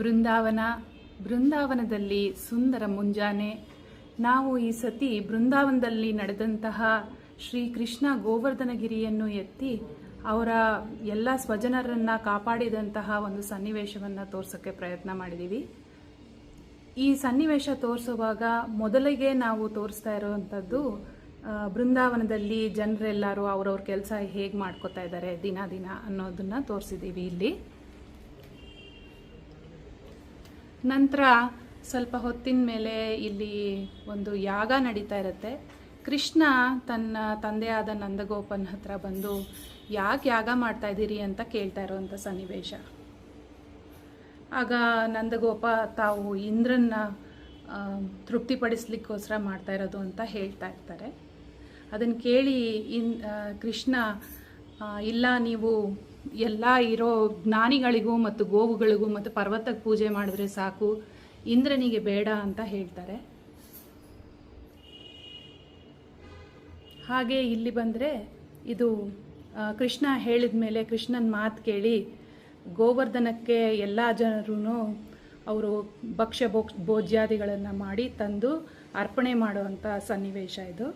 ಬೃಂದಾವನ, ಬೃಂದಾವನದಲ್ಲಿ ಸುಂದರ ಮುಂಜಾನೆ. ನಾವು ಈ ಸತಿ ಬೃಂದಾವನದಲ್ಲಿ ನಡೆದಂತಹ ಶ್ರೀ ಕೃಷ್ಣ ಗೋವರ್ಧನಗಿರಿಯನ್ನು ಎತ್ತಿ ಅವರ ಎಲ್ಲ ಸ್ವಜನರನ್ನ ಕಾಪಾಡಿದಂತಹ ಒಂದು ಸನ್ನಿವೇಶವನ್ನು ತೋರ್ಸೋಕ್ಕೆ ಪ್ರಯತ್ನ ಮಾಡಿದ್ದೀವಿ ಈ ಸನ್ನಿವೇಶ ತೋರಿಸುವಾಗ ಮೊದಲಿಗೆ ನಾವು ತೋರಿಸ್ತಾ ಇರುವಂಥದ್ದು ಬೃಂದಾವನದಲ್ಲಿ ಜನರೆಲ್ಲರೂ ಅವ್ರವ್ರ ಕೆಲಸ ಹೇಗೆ ಮಾಡ್ಕೋತಾ ಇದ್ದಾರೆ ದಿನ ದಿನ ಅನ್ನೋದನ್ನು ತೋರಿಸಿದ್ದೀವಿ ಇಲ್ಲಿ. ನಂತರ ಸ್ವಲ್ಪ ಹೊತ್ತಿನ ಮೇಲೆ ಇಲ್ಲಿ ಒಂದು ಯಾಗ ನಡೀತಾ ಇರುತ್ತೆ. ಕೃಷ್ಣ ತನ್ನ ತಂದೆಯಾದ ನಂದಗೋಪನ್ ಹತ್ರ ಬಂದು, ಯಾಕೆ ಯಾಗ ಮಾಡ್ತಾ ಇದ್ದೀರಿ ಅಂತ ಕೇಳ್ತಾ ಇರುವಂಥ ಸನ್ನಿವೇಶ. ಆಗ ನಂದಗೋಪ ತಾವು ಇಂದ್ರನ್ನ ತೃಪ್ತಿಪಡಿಸ್ಲಿಕ್ಕೋಸ್ಕರ ಮಾಡ್ತಾ ಇರೋದು ಅಂತ ಹೇಳ್ತಾ ಇರ್ತಾರೆ. ಅದನ್ನು ಕೇಳಿ ಇನ್ ಕೃಷ್ಣ ಇಲ್ಲ, ನೀವು ಎಲ್ಲ ಇರೋ ಜ್ಞಾನಿಗಳಿಗೂ ಮತ್ತು ಗೋವುಗಳಿಗೂ ಮತ್ತು ಪರ್ವತಕ್ಕೆ ಪೂಜೆ ಮಾಡಿದ್ರೆ ಸಾಕು, ಇಂದ್ರನಿಗೆ ಬೇಡ ಅಂತ ಹೇಳ್ತಾರೆ. ಹಾಗೆ ಇಲ್ಲಿ ಬಂದರೆ ಇದು ಕೃಷ್ಣ ಹೇಳಿದ ಮೇಲೆ ಕೃಷ್ಣನ ಮಾತು ಕೇಳಿ, ಗೋವರ್ಧನಕ್ಕೆ ಎಲ್ಲ ಜನರೂ ಅವರು ಭಕ್ಷ್ಯ ಭೋಕ್ ಭೋಜ್ಯಾದಿಗಳನ್ನು ಮಾಡಿ ತಂದು ಅರ್ಪಣೆ ಮಾಡುವಂಥ ಸನ್ನಿವೇಶ ಇದು.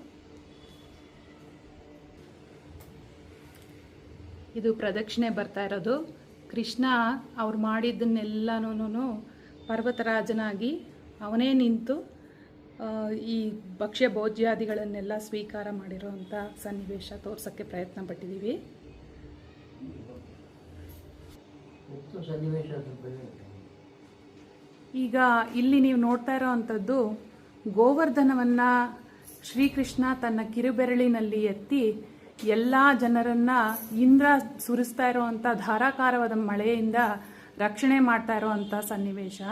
ಇದು ಪ್ರದಕ್ಷಿಣೆ ಬರ್ತಾ ಇರೋದು. ಕೃಷ್ಣ ಅವ್ರು ಮಾಡಿದ್ದನ್ನೆಲ್ಲನೂ ಪರ್ವತರಾಜನಾಗಿ ಅವನೇ ನಿಂತು ಈ ಭಕ್ಷ್ಯ ಭೋಜ್ಯಾದಿಗಳನ್ನೆಲ್ಲ ಸ್ವೀಕಾರ ಮಾಡಿರೋವಂಥ ಸನ್ನಿವೇಶ ತೋರ್ಸೋಕ್ಕೆ ಪ್ರಯತ್ನ ಪಟ್ಟಿದ್ದೀವಿ. ಈಗ ಇಲ್ಲಿ ನೀವು ನೋಡ್ತಾ ಇರೋವಂಥದ್ದು ಗೋವರ್ಧನವನ್ನು ಶ್ರೀಕೃಷ್ಣ ತನ್ನ ಕಿರುಬೆರಳಿನಲ್ಲಿ ಎತ್ತಿ ಎಲ್ಲ ಜನರನ್ನ ಇಂದ್ರ ಸುರಿಸ್ತಾ ಇರುವಂತ ಧಾರಾಕಾರವಾದ ಮಳೆಯಿಂದ ರಕ್ಷಣೆ ಮಾಡ್ತಾ ಇರೋವಂಥ ಸನ್ನಿವೇಶ.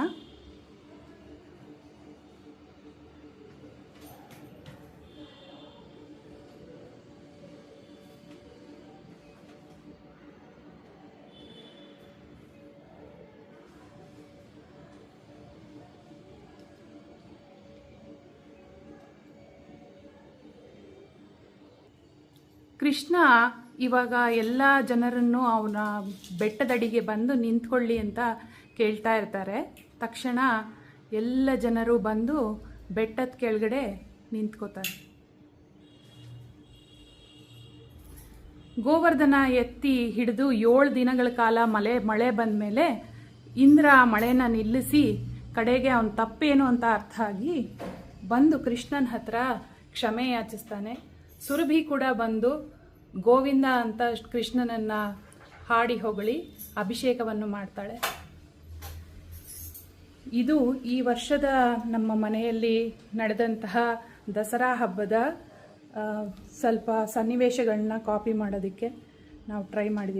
ಕೃಷ್ಣ ಇವಾಗ ಎಲ್ಲ ಜನರನ್ನು ಅವನ ಬೆಟ್ಟದಡಿಗೆ ಬಂದು ನಿಂತ್ಕೊಳ್ಳಿ ಅಂತ ಕೇಳ್ತಾ ಇರ್ತಾರೆ. ತಕ್ಷಣ ಎಲ್ಲ ಜನರು ಬಂದು ಬೆಟ್ಟದ ಕೆಳಗಡೆ ನಿಂತ್ಕೋತಾರೆ. ಗೋವರ್ಧನ ಎತ್ತಿ ಹಿಡಿದು ಏಳು ದಿನಗಳ ಕಾಲ ಮಳೆ ಮಳೆ ಬಂದ ಮೇಲೆ ಇಂದ್ರ ಮಳೆನ ನಿಲ್ಲಿಸಿ ಕಡೆಗೆ ಅವನ ತಪ್ಪೇನು ಅಂತ ಅರ್ಥ ಆಗಿ ಬಂದು ಕೃಷ್ಣನ ಹತ್ರ ಕ್ಷಮೆ ಯಾಚಿಸ್ತಾನೆ. ಸುರಭಿ ಕೂಡ ಬಂದು ಗೋವಿಂದ ಅಂತ ಕೃಷ್ಣನನ್ನ ಹಾಡಿ ಹೊಗಳಿ ಅಭಿಷೇಕವನ್ನು ಮಾಡ್ತಾಳೆ. ಇದು ಈ ವರ್ಷದ ನಮ್ಮ ಮನೆಯಲ್ಲಿ ನಡೆದಂತಹ ದಸರಾ ಹಬ್ಬದ ಸ್ವಲ್ಪ ಸನ್ನಿವೇಶಗಳನ್ನ ಕಾಪಿ ಮಾಡೋದಕ್ಕೆ ನಾವು ಟ್ರೈ ಮಾಡಿದ್ದೀವಿ